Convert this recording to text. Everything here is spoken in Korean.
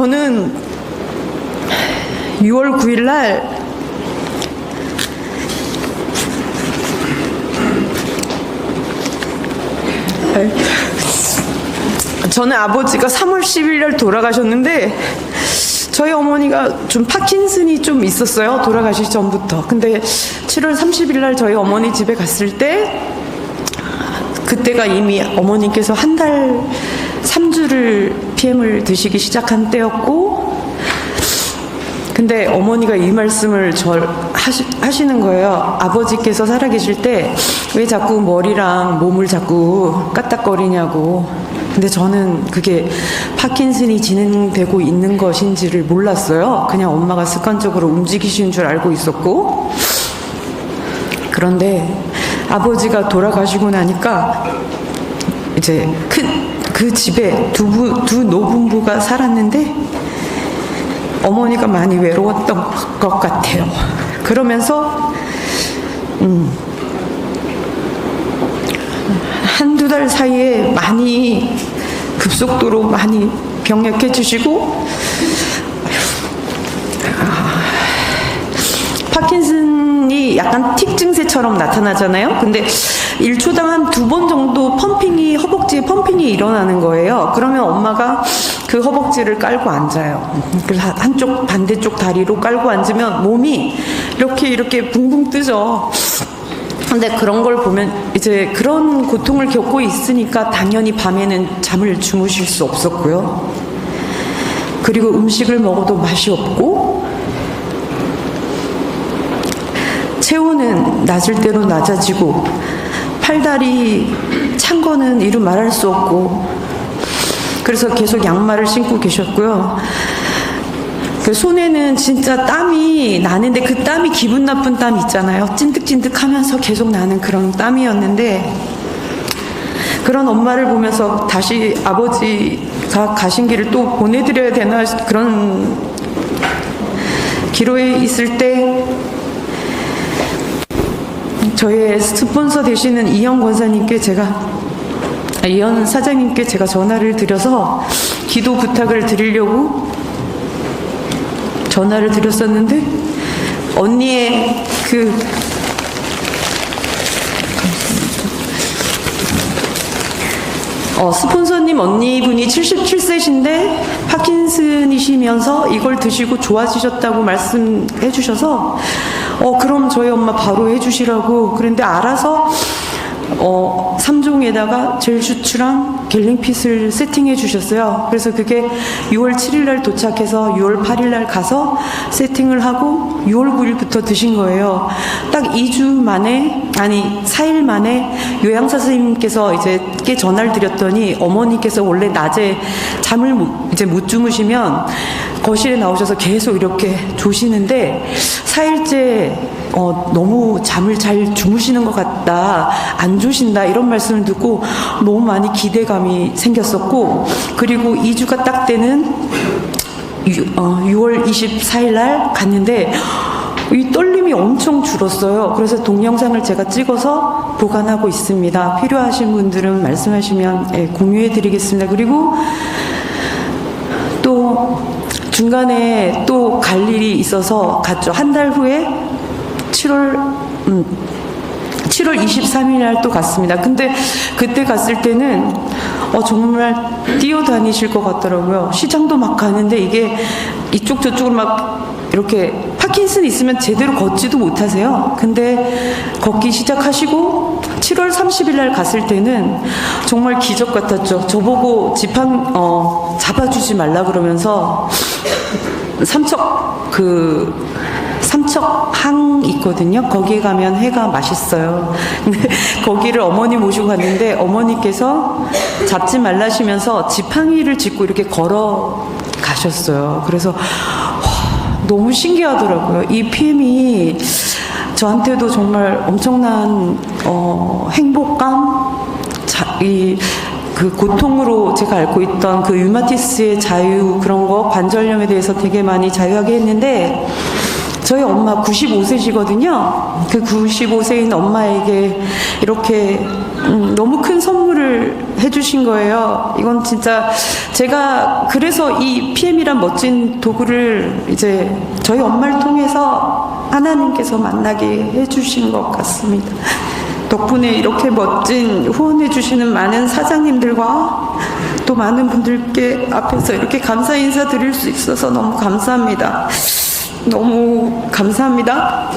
저는 6월 9일 날 저는 아버지가 3월 10일 날 돌아가셨는데 저희 어머니가 좀 파킨슨이 좀 있었어요. 돌아가시기 전부터. 근데 7월 30일 날 저희 어머니 집에 갔을 때 그때가 이미 어머니께서 한 달 3주를 PM을 드시기 시작한 때였고 근데 어머니가 이 말씀을 절 하시, 하시는 거예요. 아버지께서 살아계실 때 왜 자꾸 머리랑 몸을 자꾸 까딱거리냐고. 근데 저는 그게 파킨슨이 진행되고 있는 것인지를 몰랐어요. 그냥 엄마가 습관적으로 움직이시는 줄 알고 있었고. 그런데 아버지가 돌아가시고 나니까 이제 큰 그 집에 두, 부, 두 노부부가 살았는데 어머니가 많이 외로웠던 것 같아요. 그러면서 음, 한두 달 사이에 많이 급속도로 많이 병약해지시고 파킨슨 이 약간 틱 증세처럼 나타나잖아요. 근데 1초당 한 두 번 정도 펌핑이 허벅지에 펌핑이 일어나는 거예요. 그러면 엄마가 그 허벅지를 깔고 앉아요. 그래서 한- 한쪽 반대쪽 다리로 깔고 앉으면 몸이 이렇게 이렇게 붕붕 뜨죠. 근데 그런 걸 보면 이제 그런 고통을 겪고 있으니까 당연히 밤에는 잠을 주무실 수 없었고요. 그리고 음식을 먹어도 맛이 없고 체온은 낮을 대로 낮아지고 팔다리 찬 거는 이루 말할 수 없고 그래서 계속 양말을 신고 계셨고요. 그 손에는 진짜 땀이 나는데 그 땀이 기분 나쁜 땀 있잖아요. 찐득찐득 하면서 계속 나는 그런 땀이었는데 그런 엄마를 보면서 다시 아버지가 가신 길을 또 보내드려야 되나 그런 기로에 있을 때 저의 스폰서 되시는 이현 권사님께 제가 아, 이현 사장님께 제가 전화를 드려서 기도 부탁을 드리려고 전화를 드렸었는데 언니의 그 어, 스폰서님 언니분이 77세신데 파킨슨이시면서 이걸 드시고 좋아지셨다고 말씀해 주셔서 어 그럼 저희 엄마 바로 해 주시라고 그런데 알아서 어 3종에다가 젤 슈츠랑 갤링핏을 세팅해 주셨어요. 그래서 그게 6월 7일 날 도착해서 6월 8일 날 가서 세팅을 하고 6월 9일부터 드신 거예요. 딱 2주 만에 아니 4일 만에 요양사 선생님께서 이제 께 전화를 드렸더니 어머니께서 원래 낮에 잠을 못, 이제 못 주무시면 거실에 나오셔서 계속 이렇게 조시는데 4일째 어, 너무 잠을 잘 주무시는 것 같다, 안 주신다, 이런 말씀을 듣고 너무 많이 기대감이 생겼었고, 그리고 2주가 딱 되는 유, 어, 6월 24일 날 갔는데, 이 떨림이 엄청 줄었어요. 그래서 동영상을 제가 찍어서 보관하고 있습니다. 필요하신 분들은 말씀하시면 예, 공유해 드리겠습니다. 그리고 또 중간에 또 갈 일이 있어서 갔죠. 한 달 후에 7월 음, 7월 23일 날 또 갔습니다. 근데 그때 갔을 때는 어, 정말 뛰어다니실 것 같더라고요. 시장도 막 가는데 이게 이쪽 저쪽으로 막 이렇게 파킨슨 있으면 제대로 걷지도 못하세요. 근데 걷기 시작하시고 7월 30일 날 갔을 때는 정말 기적 같았죠. 저보고 지팡 어, 잡아주지 말라 그러면서 삼척 그 삼척항 있거든요. 거기에 가면 회가 맛있어요. 거기를 어머니 모시고 갔는데 어머니께서 잡지 말라시면서 지팡이를 짚고 이렇게 걸어 가셨어요. 그래서 와, 너무 신기하더라고요. 이 PM이 저한테도 정말 엄청난 어, 행복감, 자, 이, 그 고통으로 제가 앓고 있던 그 유마티스의 자유 그런 거 관절염에 대해서 되게 많이 자유하게 했는데 저희 엄마 95세시거든요. 그 95세인 엄마에게 이렇게 음, 너무 큰 선물을 해주신 거예요. 이건 진짜 제가 그래서 이 PM이란 멋진 도구를 이제 저희 엄마를 통해서 하나님께서 만나게 해주신 것 같습니다. 덕분에 이렇게 멋진 후원해주시는 많은 사장님들과 또 많은 분들께 앞에서 이렇게 감사 인사 드릴 수 있어서 너무 감사합니다. 너무 감사합니다.